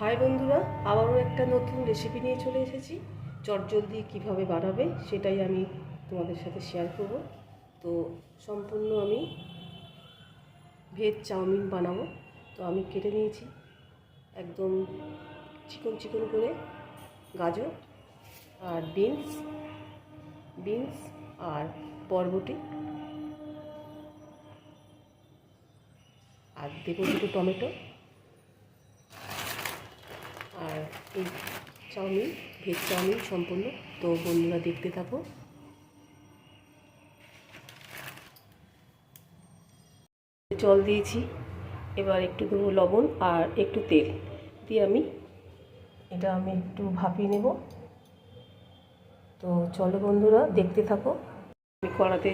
High বন্ধুরা, আবারও একটা নতুন রেসিপি নিয়ে চলে এসেছি। চটজলদি কীভাবে বানাবে সেটাই আমি তোমাদের সাথে শেয়ার করব। তো সম্পূর্ণ আমি ভেজ চাউমিন বানাবো। তো আমি কেটে নিয়েছি একদম চিকন চিকন করে গাজর আর বিনস বিনস আর বরবটি। আর দেবো দুটো টমেটো আর এই চাউমিন, ভেজ চাউমিন সম্পূর্ণ। তো বন্ধুরা দেখতে থাকো। জল দিয়েছি। এবার একটু দেবো লবণ আর একটু তেল। দিয়ে আমি এটা আমি একটু ভাপিয়ে নেব। তো চলো বন্ধুরা, দেখতে থাকো। আমি কড়াতে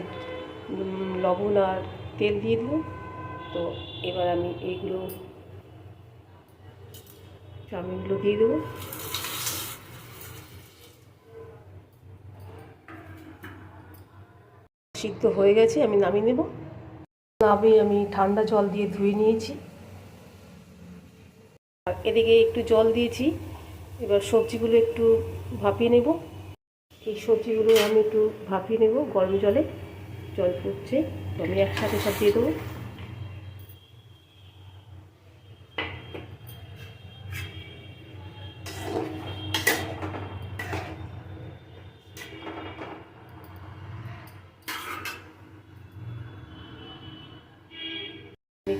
লবণ আর তেল দিয়ে দিলাম। তো এবার আমি এইগুলো চাউমিনগুলো দিয়ে দেবো। সিদ্ধ হয়ে গেছে, আমি নামিয়ে নেব। নামিয়ে আমি ঠান্ডা জল দিয়ে ধুয়ে নিয়েছি। আর এদিকে একটু জল দিয়েছি, এবার সবজিগুলো একটু ভাপিয়ে নেব। এই সবজিগুলো আমি একটু ভাপিয়ে নেব গরম জলে। জল তো আমি একসাথে সব দিয়ে দেবো।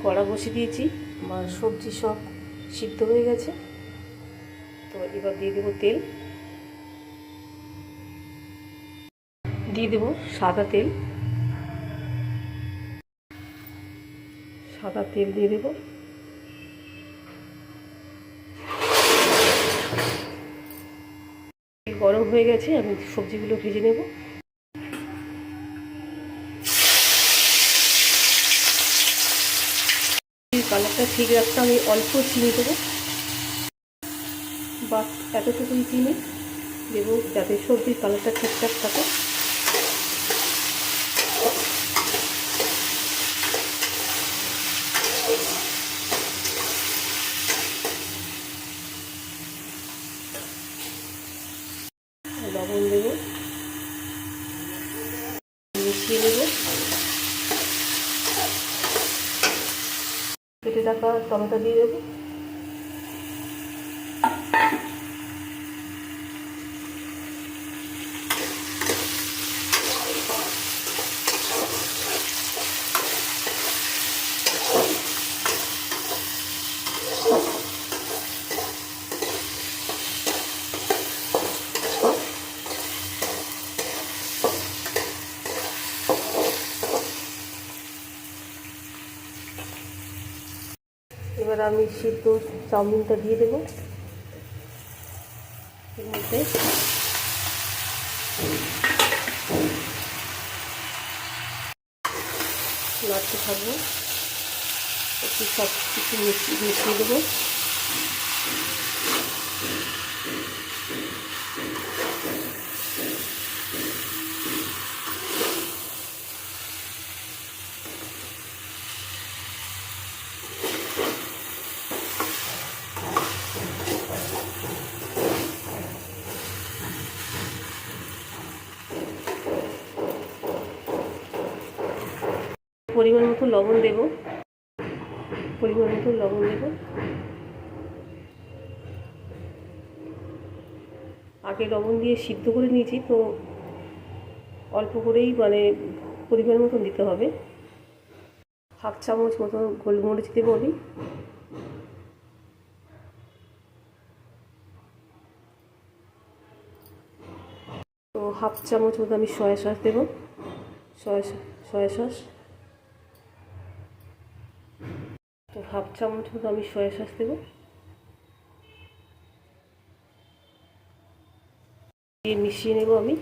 কড়া বসিয়ে দিয়েছি। আমার সবজি সব সিদ্ধ হয়ে গেছে। তো এবার দিয়ে দেবো তেল। দিয়ে দেবো সাদা তেল। সাদা তেল দিয়ে দেবো। গরম হয়ে গেছে, আমি সবজিগুলো ভেজে নেব। কালারটা ঠিক রাখতে আমি অল্প চিনি দেবো। বা এতটুকুই চিনি দেবো যাতে সবজির কালারটা ঠিকঠাক থাকে। লবণ দেবো। মিশিয়ে নেব কেটে রাখা টমেটো দিয়ে দেবো। আমি সিদ্ধ চাউমিনটা দিয়ে দেবো। এর মধ্যে নাড়তে থাকব। একটু সব কিছু মিশিয়ে দেবো। পরিমাণ মতো লবণ দেব। পরিমাণ মতো লবণ দেব। আগে লবণ দিয়ে সিদ্ধ করে নিয়েছি, তো অল্প করেই মানে পরিমাণ মতন দিতে হবে। হাফ চামচ মতো গোলমরিচ দেবো আমি। তো হাফ চামচ মতো আমি সয়া সস দেবো। Soya soya sauce. তো হাফ চামচ মতো আমি সয়া সস দেবো। দিয়ে মিশিয়ে নেব আমি।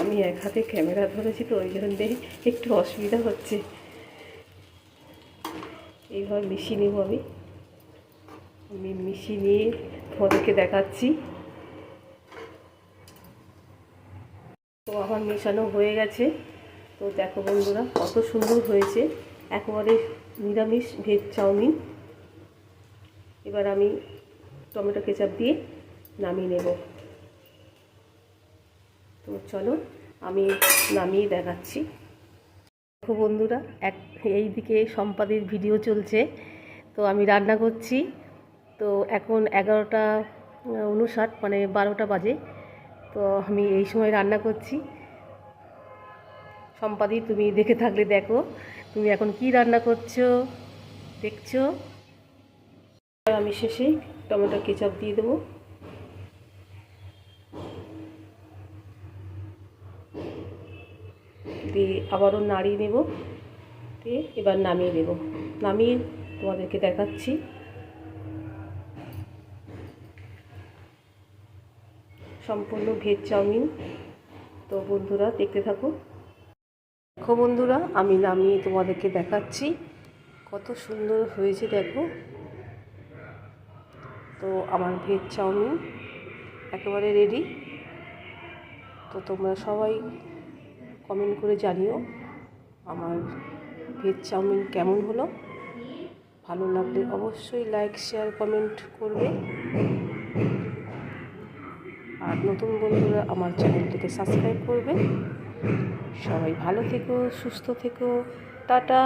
আমি এক হাতে ক্যামেরা ধরেছি তো, ওই জন্য একটু অসুবিধা হচ্ছে। এইভাবে মিশিয়ে নেব আমি। আমি মিশিয়ে নিয়ে তোমাদেরকে দেখাচ্ছি। আমার মেশানো হয়ে গেছে। তো দেখো বন্ধুরা, কত সুন্দর হয়েছে। একেবারে নিরামিষ ভেজ চাউমিন। এবার আমি টমেটো কেচাপ দিয়ে নামিয়ে নেব। তো চলো, আমি নামিয়ে দেখাচ্ছি। দেখো বন্ধুরা, এক এই দিকে সম্পাদির ভিডিও চলছে। তো আমি রান্না করছি। তো এখন এগারোটা উনষাট মানে বারোটা বাজে। তো আমি এই সময় রান্না করছি। সম্পাদি, তুমি দেখে থাকলে দেখো, তুমি এখন কি রান্না করছ, দেখছ? আমি শেষে টমেটো কেচাপ দিয়ে দেবো। দিয়ে আবারও নাড়িয়ে নেব, দিয়ে এবার নামিয়ে দেব নামিয়ে তোমাদেরকে দেখাচ্ছি। সম্পূর্ণ ভেজ চাউমিন। তো বন্ধুরা, দেখতে থাকো। দেখো বন্ধুরা, আমি নামিয়ে তোমাদেরকে দেখাচ্ছি কত সুন্দর হয়েছে, দেখো। তো আমার ভেজ চাউমিন একেবারে রেডি তো তোমরা সবাই কমেন্ট করে জানিও আমার ভেজ চাউমিন কেমন হলো। ভালো লাগলে অবশ্যই লাইক শেয়ার কমেন্ট করবে। আর নতুন বন্ধুরা আমার চ্যানেলটিকে সাবস্ক্রাইব করবে। সবাই ভালো থেকো সুস্থ থেকো টাটা।